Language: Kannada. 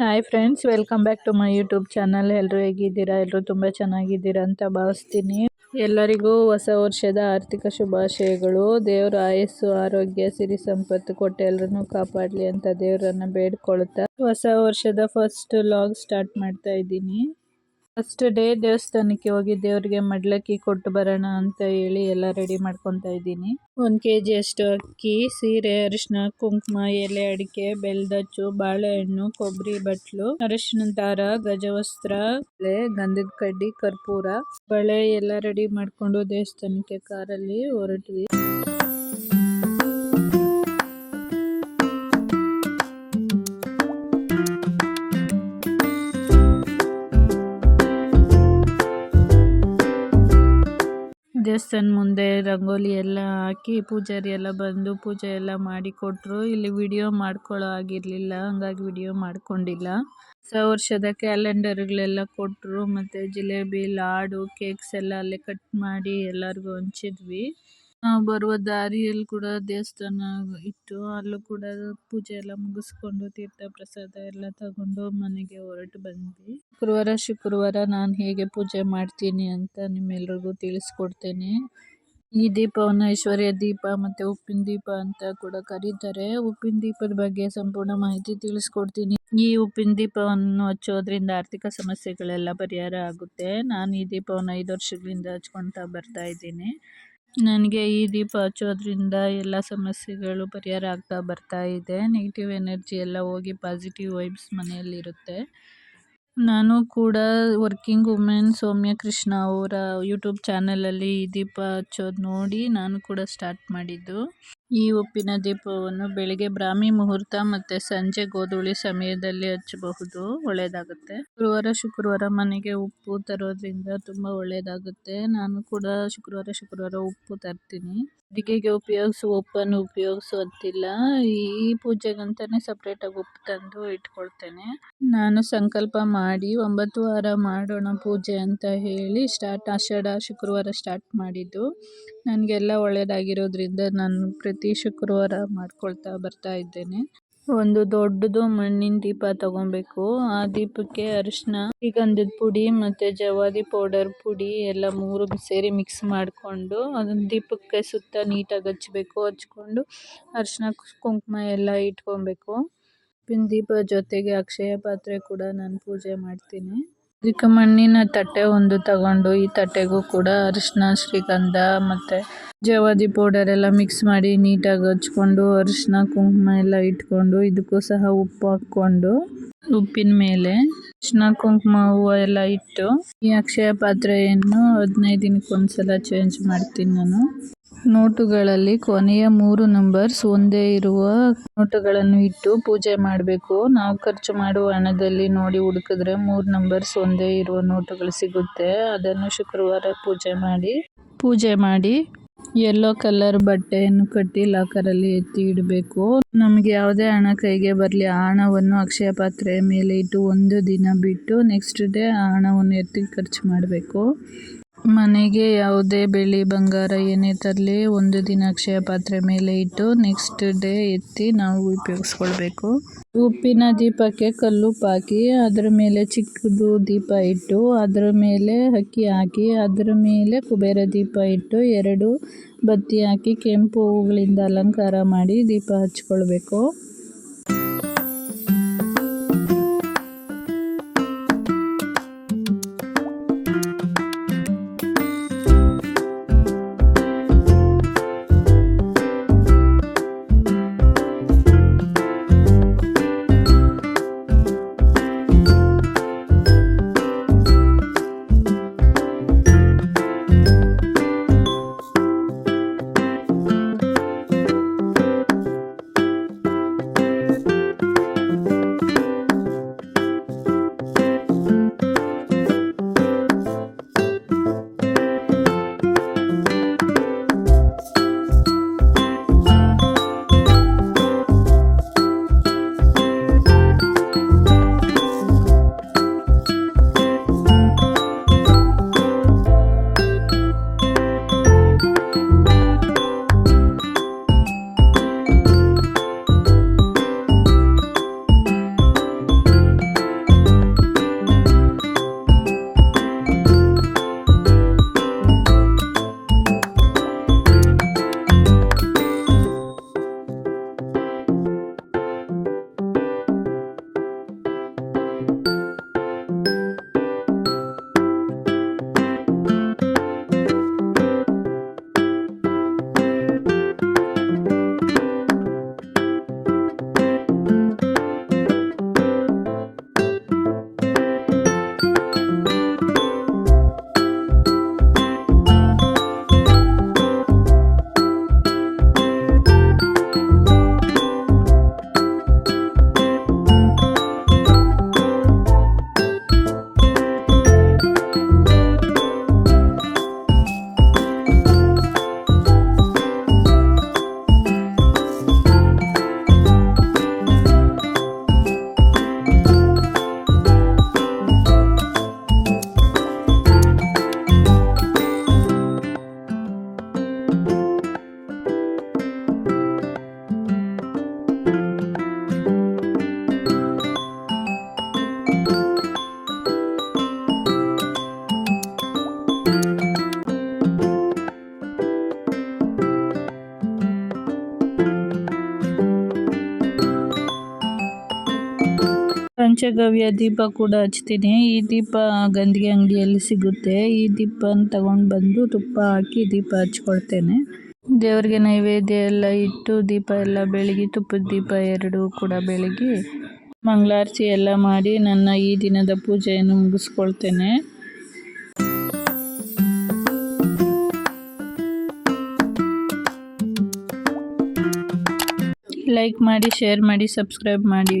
Hi friends welcome back to my YouTube channel ಎಲ್ಲರೂ ಹೇಗಿದ್ದೀರಾ? ಎಲ್ಲರೂ ತುಂಬ ಚೆನ್ನಾಗಿದ್ದೀರಾ ಅಂತ ಭಾವಿಸ್ತೀನಿ. ಎಲ್ಲರಿಗೂ ಹೊಸ ವರ್ಷದ ಆರ್ಥಿಕ ಶುಭಾಶಯಗಳು. ದೇವರ ಆಯಸ್ಸು, ಆರೋಗ್ಯ, ಸಿರಿ ಸಂಪತ್ತು ಕೊಟ್ಟು ಎಲ್ಲರನ್ನೂ ಕಾಪಾಡಲಿ ಅಂತ ದೇವರನ್ನ ಬೇಡ್ಕೊಳ್ತಾ ಹೊಸ ವರ್ಷದ ಫಸ್ಟ್ ಲಾಗ್ ಸ್ಟಾರ್ಟ್ ಮಾಡ್ತಾ ಇದ್ದೀನಿ. ಫಸ್ಟ್ ಡೇ ದೇವಸ್ಥಾನಕ್ಕೆ ಹೋಗಿ ದೇವರಿಗೆ ಮಡ್ಲಕ್ಕಿ ಕೊಟ್ಟು ಬರೋಣ ಅಂತ ಹೇಳಿ ಎಲ್ಲ ರೆಡಿ ಮಾಡ್ಕೊತಾ ಇದ್ದೀನಿ. ಒಂದ್ ಕೆ ಜಿ ಅಷ್ಟು ಅಕ್ಕಿ, ಸೀರೆ ಅರಿಶಿನ ಕುಂಕುಮ, ಎಲೆ, ಅಡಿಕೆ ಬೆಲ್ದಚ್ಚು ಬಾಳೆಹಣ್ಣು, ಕೊಬ್ಬರಿ, ಬಟ್ಲು ಅರಿಶಿನ ದಾರ, ಗಜವಸ್ತ್ರ ಗಂಧದ ಕಡ್ಡಿ, ಕರ್ಪೂರ, ಬಳೆ ಎಲ್ಲ ರೆಡಿ ಮಾಡ್ಕೊಂಡು ದೇವಸ್ಥಾನಕ್ಕೆ ಕಾರಲ್ಲಿ ಹೊರಟ್ವಿ. ದೇವಸ್ಥಾನ ಮುಂದೆ ರಂಗೋಲಿ ಎಲ್ಲ ಹಾಕಿ ಪೂಜಾರಿ ಎಲ್ಲ ಬಂದು ಪೂಜೆ ಎಲ್ಲ ಮಾಡಿ ಕೊಟ್ಟರು ಇಲ್ಲಿ ವಿಡಿಯೋ ಮಾಡ್ಕೊಳ್ಳೋ ಆಗಿರಲಿಲ್ಲ ಹಂಗಾಗಿ ವಿಡಿಯೋ ಮಾಡ್ಕೊಂಡಿಲ್ಲ. ಹೊಸ ವರ್ಷದ ಕ್ಯಾಲೆಂಡರ್ಗಳೆಲ್ಲ ಕೊಟ್ಟರು ಮತ್ತು ಜಿಲೇಬಿ, ಲಾಡು, ಕೇಕ್ಸ್ ಎಲ್ಲ ಅಲ್ಲೇ ಕಟ್ ಮಾಡಿ ಎಲ್ಲರಿಗೂ ಹಂಚಿದ್ವಿ. ನಾವು ಬರುವ ದಾರಿಯಲ್ಲಿ ಕೂಡ ದೇವಸ್ಥಾನ ಇತ್ತು ಅಲ್ಲೂ ಕೂಡ ಪೂಜೆ ಎಲ್ಲ ಮುಗಿಸ್ಕೊಂಡು ತೀರ್ಥ ಪ್ರಸಾದ ಎಲ್ಲ ತಗೊಂಡು ಮನೆಗೆ ಹೊರಟು ಬಂದ್ವಿ. ಶುಕ್ರವಾರ ಶುಕ್ರವಾರ ನಾನು ಹೇಗೆ ಪೂಜೆ ಮಾಡ್ತೀನಿ ಅಂತ ನಿಮ್ಮೆಲ್ರಿಗೂ ತಿಳಿಸ್ಕೊಡ್ತೇನೆ. ಈ ದೀಪವನ್ನು ಐಶ್ವರ್ಯ ದೀಪ ಮತ್ತು ಉಪ್ಪಿನ ದೀಪ ಅಂತ ಕೂಡ ಕರೀತಾರೆ. ಉಪ್ಪಿನ ದೀಪದ ಬಗ್ಗೆ ಸಂಪೂರ್ಣ ಮಾಹಿತಿ ತಿಳಿಸ್ಕೊಡ್ತೀನಿ. ಈ ಉಪ್ಪಿನ ದೀಪವನ್ನು ಹಚ್ಚೋದ್ರಿಂದ ಆರ್ಥಿಕ ಸಮಸ್ಯೆಗಳೆಲ್ಲ ಪರಿಹಾರ ಆಗುತ್ತೆ. ನಾನು ಈ ದೀಪವನ್ನು ಐದು ವರ್ಷಗಳಿಂದ ಹಚ್ಕೊತಾ ಬರ್ತಾ ಇದ್ದೀನಿ. ನನಗೆ ಈ ದೀಪ ಹಚ್ಚೋದ್ರಿಂದ ಎಲ್ಲ ಸಮಸ್ಯೆಗಳು ಪರಿಹಾರ ಆಗ್ತಾ ಬರ್ತಾ ಇದೆ. ನೆಗೆಟಿವ್ ಎನರ್ಜಿ ಎಲ್ಲ ಹೋಗಿ ಪಾಸಿಟಿವ್ ವೈಬ್ಸ್ ಮನೆಯಲ್ಲಿರುತ್ತೆ. ನಾನು ಕೂಡ ವರ್ಕಿಂಗ್ ವುಮೆನ್ ಸೌಮ್ಯ ಕೃಷ್ಣ ಅವರ ಯೂಟ್ಯೂಬ್ ಚಾನಲಲ್ಲಿ ಈ ದೀಪ ಹಚ್ಚೋದು ನೋಡಿ ನಾನು ಕೂಡ ಸ್ಟಾರ್ಟ್ ಮಾಡಿದ್ದು. ಈ ಉಪ್ಪಿನ ದೀಪವನ್ನು ಬೆಳಿಗ್ಗೆ ಬ್ರಾಹ್ಮಿ ಮುಹೂರ್ತ ಮತ್ತೆ ಸಂಜೆ ಗೋಧೂಳಿ ಸಮಯದಲ್ಲಿ ಹಚ್ಚಬಹುದು. ಒಳ್ಳೆಯದಾಗುತ್ತೆ. ಗುರುವಾರ ಶುಕ್ರವಾರ ಮನೆಗೆ ಉಪ್ಪು ತರೋದ್ರಿಂದ ತುಂಬಾ ಒಳ್ಳೆಯದಾಗುತ್ತೆ. ನಾನು ಕೂಡ ಶುಕ್ರವಾರ ಶುಕ್ರವಾರ ಉಪ್ಪು ತರ್ತೀನಿ. ಅಡಿಗೆಗೆ ಉಪಯೋಗಿಸುವ ಉಪ್ಪನ್ನು ಉಪಯೋಗಿಸುವಂತಿಲ್ಲ. ಈ ಪೂಜೆಗಂತಾನೆ ಸಪ್ರೇಟ್ ಆಗಿ ಉಪ್ಪು ತಂದು ಇಟ್ಕೊಳ್ತೇನೆ. ನಾನು ಸಂಕಲ್ಪ ಮಾಡಿ ಒಂಬತ್ತು ವಾರ ಮಾಡೋಣ ಪೂಜೆ ಅಂತ ಹೇಳಿ ಸ್ಟಾರ್ಟ್, ಆಷಾಢ ಶುಕ್ರವಾರ ಸ್ಟಾರ್ಟ್ ಮಾಡಿದ್ದು. ನನಗೆಲ್ಲ ಒಳ್ಳೆಯದಾಗಿರೋದ್ರಿಂದ ನಾನು ಪ್ರತಿ ಶುಕ್ರವಾರ ಮಾಡ್ಕೊಳ್ತಾ ಬರ್ತಾ ಇದ್ದೇನೆ. ಒಂದು ದೊಡ್ಡದು ಮಣ್ಣಿನ ದೀಪ ತಗೊಬೇಕು. ಆ ದೀಪಕ್ಕೆ ಅರಿಶಿನ ಶ್ರೀಗಂಧದ ಪುಡಿ ಮತ್ತೆ ಜವಾದಿ ಪೌಡರ್ ಪುಡಿ ಎಲ್ಲ ಮೂರು ಸೇರಿ ಮಿಕ್ಸ್ ಮಾಡಿಕೊಂಡು ಅದನ್ನ ದೀಪಕ್ಕೆ ಸುತ್ತ ನೀಟಾಗಿ ಹಚ್ಬೇಕು. ಹಚ್ಕೊಂಡು ಅರಿಶಿನ ಕುಂಕುಮ ಎಲ್ಲ ಇಟ್ಕೊಬೇಕು. ಉಪ್ಪಿನ ದೀಪ ಜೊತೆಗೆ ಅಕ್ಷಯ ಪಾತ್ರೆ ಕೂಡ ನಾನು ಪೂಜೆ ಮಾಡ್ತೀನಿ. ಇದಕ್ಕೆ ಮಣ್ಣಿನ ತಟ್ಟೆ ಒಂದು ತಗೊಂಡು ಈ ತಟ್ಟೆಗೂ ಕೂಡ ಅರಿಶಿನ ಶ್ರೀಗಂಧ ಮತ್ತು ಜವಾದಿ ಪೌಡರ್ ಎಲ್ಲ ಮಿಕ್ಸ್ ಮಾಡಿ ನೀಟಾಗಿ ಹಚ್ಕೊಂಡು, ಅರಿಶಿನ, ಕುಂಕುಮ ಎಲ್ಲ ಇಟ್ಕೊಂಡು, ಇದಕ್ಕೂ ಸಹ ಉಪ್ಪು ಹಾಕ್ಕೊಂಡು, ಉಪ್ಪಿನ ಮೇಲೆ ಅರಿಶಿನ, ಕುಂಕುಮ, ಹೂವು ಎಲ್ಲ ಇಟ್ಟು, ಈ ಅಕ್ಷಯ ಪಾತ್ರೆಯನ್ನು ಹದಿನೈದು ದಿನಕ್ಕೆ ಒಂದ್ಸಲ ಚೇಂಜ್ ಮಾಡ್ತೀನಿ ನಾನು. ನೋಟುಗಳಲ್ಲಿ ಕೊನೆಯ ಮೂರು ನಂಬರ್ಸ್ ಒಂದೇ ಇರುವ ನೋಟುಗಳನ್ನು ಇಟ್ಟು ಪೂಜೆ ಮಾಡಬೇಕು. ನಾವು ಖರ್ಚು ಮಾಡುವ ಹಣದಲ್ಲಿ ನೋಡಿ ಹುಡುಕಿದ್ರೆ ಮೂರು ನಂಬರ್ಸ್ ಒಂದೇ ಇರುವ ನೋಟುಗಳು ಸಿಗುತ್ತೆ. ಅದನ್ನು ಶುಕ್ರವಾರ ಪೂಜೆ ಮಾಡಿ ಪೂಜೆ ಮಾಡಿ ಯೆಲ್ಲೋ ಕಲರ್ ಬಟ್ಟೆಯನ್ನು ಕಟ್ಟಿ ಲಾಕರಲ್ಲಿ ಎತ್ತಿ ಇಡಬೇಕು. ನಮಗೆ ಯಾವುದೇ ಹಣ ಕೈಗೆ ಬರಲಿ, ಆ ಹಣವನ್ನು ಅಕ್ಷಯ ಪಾತ್ರೆಯ ಮೇಲೆ ಇಟ್ಟು ಒಂದು ದಿನ ಬಿಟ್ಟು ನೆಕ್ಸ್ಟ್ ಡೇ ಆ ಹಣವನ್ನು ಎತ್ತಿ ಖರ್ಚು ಮಾಡಬೇಕು. ಮನೆಗೆ ಯಾವುದೇ ಬೆಳ್ಳಿ, ಬಂಗಾರ ಏನೇ ತರಲಿ, ಒಂದು ದಿನ ಅಕ್ಷಯ ಪಾತ್ರೆ ಮೇಲೆ ಇಟ್ಟು ನೆಕ್ಸ್ಟ್ ಡೇ ಎತ್ತಿ ನಾವು ಉಪಯೋಗಿಸ್ಕೊಳ್ಬೇಕು. ಉಪ್ಪಿನ ದೀಪಕ್ಕೆ ಕಲ್ಲು ಹಾಕಿ ಅದರ ಮೇಲೆ ಚಿಕ್ಕದು ದೀಪ ಇಟ್ಟು, ಅದರ ಮೇಲೆ ಅಕ್ಕಿ ಹಾಕಿ, ಅದರ ಮೇಲೆ ಕುಬೇರ ದೀಪ ಇಟ್ಟು, ಎರಡು ಬತ್ತಿ ಹಾಕಿ ಕೆಂಪು ಹೂಗಳಿಂದ ಅಲಂಕಾರ ಮಾಡಿ ದೀಪ ಹಚ್ಕೊಳ್ಬೇಕು. ಪಂಚಗವ್ಯ ದೀಪ ಕೂಡ ಹಚ್ತೀನಿ. ಈ ದೀಪ ಗಂದಿಗೆ ಅಂಗಡಿಯಲ್ಲಿ ಸಿಗುತ್ತೆ. ಈ ದೀಪನ ತಗೊಂಡು ಬಂದು ತುಪ್ಪ ಹಾಕಿ ದೀಪ ಹಚ್ಕೊಳ್ತೇನೆ. ದೇವರಿಗೆ ನೈವೇದ್ಯ ಎಲ್ಲ ಇಟ್ಟು ದೀಪ ಎಲ್ಲ ಬೆಳಗಿ, ತುಪ್ಪದ ದೀಪ ಎರಡು ಕೂಡ ಬೆಳಗಿ ಮಂಗಳಾರತಿ ಎಲ್ಲ ಮಾಡಿ ನನ್ನ ಈ ದಿನದ ಪೂಜೆಯನ್ನು ಮುಗಿಸ್ಕೊಳ್ತೇನೆ. ಲೈಕ್ ಮಾಡಿ ಶೇರ್ ಮಾಡಿ ಸಬ್ಸ್ಕ್ರೈಬ್ ಮಾಡಿ.